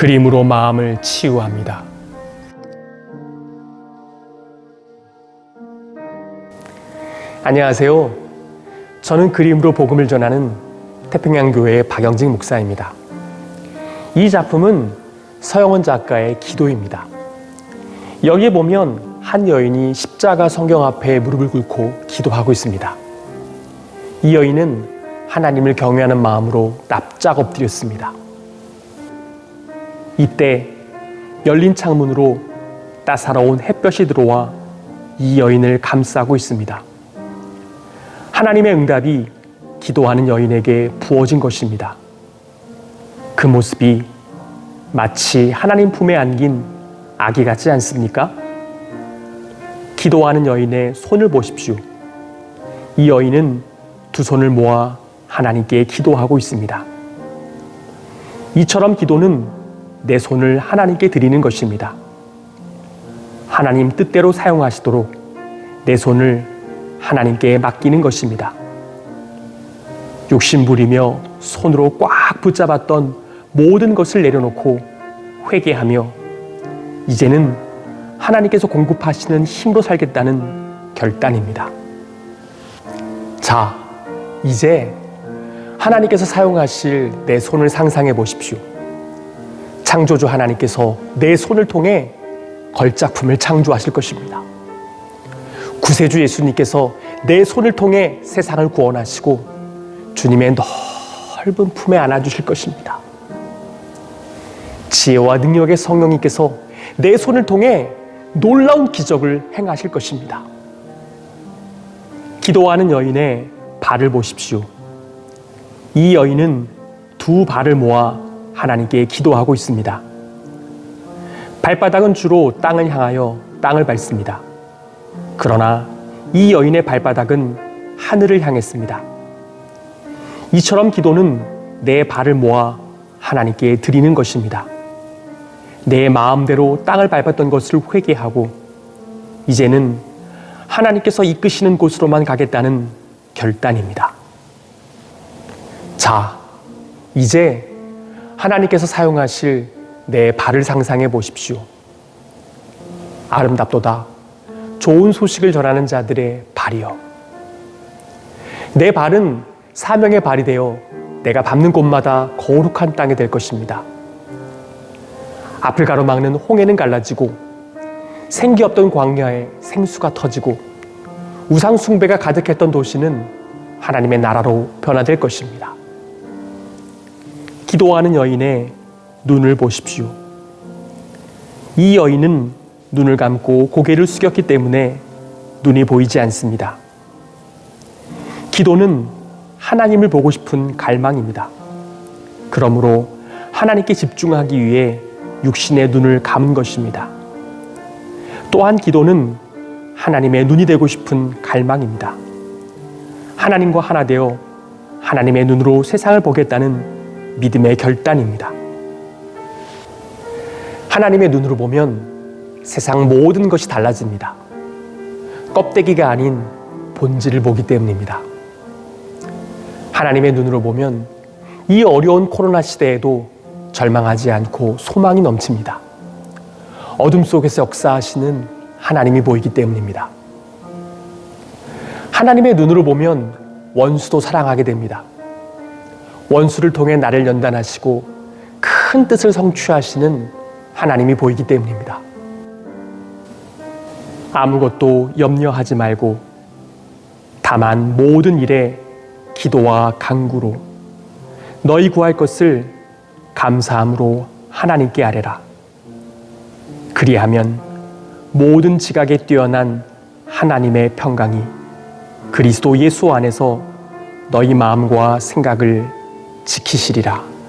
그림으로 마음을 치유합니다. 안녕하세요. 저는 그림으로 복음을 전하는 태평양 교회의 박영직 목사입니다. 이 작품은 서영원 작가의 기도입니다. 여기에 보면 한 여인이 십자가 성경 앞에 무릎을 꿇고 기도하고 있습니다. 이 여인은 하나님을 경외하는 마음으로 납작 엎드렸습니다. 이때 열린 창문으로 따사로운 햇볕이 들어와 이 여인을 감싸고 있습니다. 하나님의 응답이 기도하는 여인에게 부어진 것입니다. 그 모습이 마치 하나님 품에 안긴 아기 같지 않습니까? 기도하는 여인의 손을 보십시오. 이 여인은 두 손을 모아 하나님께 기도하고 있습니다. 이처럼 기도는 내 손을 하나님께 드리는 것입니다. 하나님 뜻대로 사용하시도록 내 손을 하나님께 맡기는 것입니다. 욕심부리며 손으로 꽉 붙잡았던 모든 것을 내려놓고 회개하며 이제는 하나님께서 공급하시는 힘으로 살겠다는 결단입니다. 자, 이제 하나님께서 사용하실 내 손을 상상해 보십시오. 창조주 하나님께서 내 손을 통해 걸작품을 창조하실 것입니다. 구세주 예수님께서 내 손을 통해 세상을 구원하시고 주님의 넓은 품에 안아주실 것입니다. 지혜와 능력의 성령님께서 내 손을 통해 놀라운 기적을 행하실 것입니다. 기도하는 여인의 발을 보십시오. 이 여인은 두 발을 모아 하나님께 기도하고 있습니다. 발바닥은 주로 땅을 향하여 땅을 밟습니다. 그러나 이 여인의 발바닥은 하늘을 향했습니다. 이처럼 기도는 내 발을 모아 하나님께 드리는 것입니다. 내 마음대로 땅을 밟았던 것을 회개하고 이제는 하나님께서 이끄시는 곳으로만 가겠다는 결단입니다. 자, 이제 하나님께서 사용하실 내 발을 상상해 보십시오. 아름답도다. 좋은 소식을 전하는 자들의 발이여. 내 발은 사명의 발이 되어 내가 밟는 곳마다 거룩한 땅이 될 것입니다. 앞을 가로막는 홍해는 갈라지고 생기 없던 광야에 생수가 터지고 우상 숭배가 가득했던 도시는 하나님의 나라로 변화될 것입니다. 기도하는 여인의 눈을 보십시오. 이 여인은 눈을 감고 고개를 숙였기 때문에 눈이 보이지 않습니다. 기도는 하나님을 보고 싶은 갈망입니다. 그러므로 하나님께 집중하기 위해 육신의 눈을 감은 것입니다. 또한 기도는 하나님의 눈이 되고 싶은 갈망입니다. 하나님과 하나 되어 하나님의 눈으로 세상을 보겠다는 믿음의 결단입니다. 하나님의 눈으로 보면 세상 모든 것이 달라집니다. 껍데기가 아닌 본질을 보기 때문입니다. 하나님의 눈으로 보면 이 어려운 코로나 시대에도 절망하지 않고 소망이 넘칩니다. 어둠 속에서 역사하시는 하나님이 보이기 때문입니다. 하나님의 눈으로 보면 원수도 사랑하게 됩니다. 원수를 통해 나를 연단하시고 큰 뜻을 성취하시는 하나님이 보이기 때문입니다. 아무것도 염려하지 말고 다만 모든 일에 기도와 강구로 너희 구할 것을 감사함으로 하나님께 아뢰라. 그리하면 모든 지각에 뛰어난 하나님의 평강이 그리스도 예수 안에서 너희 마음과 생각을 지키시리라.